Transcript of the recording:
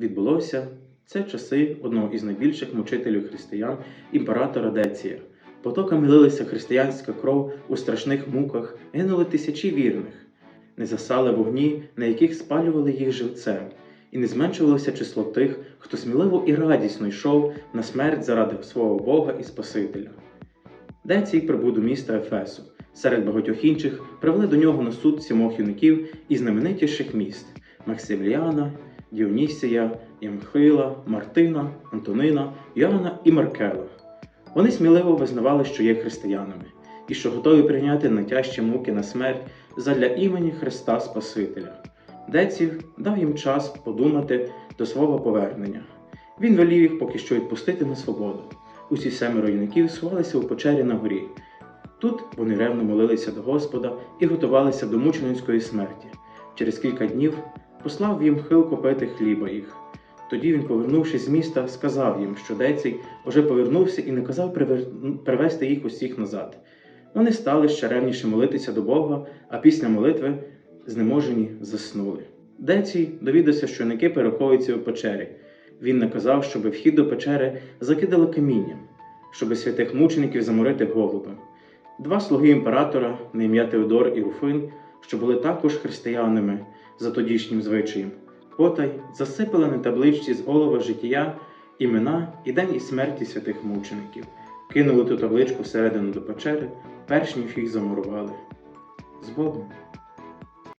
відбулося це часи одного із найбільших мучителів християн, імператора Деція. Потоками лилася християнська кров у страшних муках, гинули тисячі вірних, не засали вогні, на яких спалювали їх живцем, і не зменшувалося число тих, хто сміливо і радісно йшов на смерть заради свого Бога і Спасителя. Децій прибув до міста Ефесу. Серед багатьох інших привели до нього на суд сімох юнаків із знаменитіших міст Максиміліана, Діонісія, Ямхила, Мартина, Антонина, Йоанна і Маркела. Вони сміливо визнавали, що є християнами, і що готові прийняти найтяжчі муки на смерть задля імені Христа Спасителя. Деців дав їм час подумати до свого повернення. Він велів їх поки що відпустити на свободу. Усі семеро юнаків сховалися у печері на горі. Тут вони ревно молилися до Господа і готувалися до мученицької смерті. Через кілька днів послав їм хил копити хліба їх. Тоді він, повернувшись з міста, сказав їм, що Децій уже повернувся і наказав привести їх усіх назад. Вони стали ще ревніше молитися до Бога, а після молитви знеможені заснули. Децій довідався, що юнаки переховуються у печері. Він наказав, щоб вхід до печери закидали камінням, щоб святих мучеників заморити голубем. Два слуги імператора, на ім'я Теодор і Руфин, що були також християнами за тодішнім звичаєм, потай засипали на табличці з олова життя імена і день і смерті святих мучеників, кинули ту табличку всередину до печери, перш ніж їх замурували. З Богом!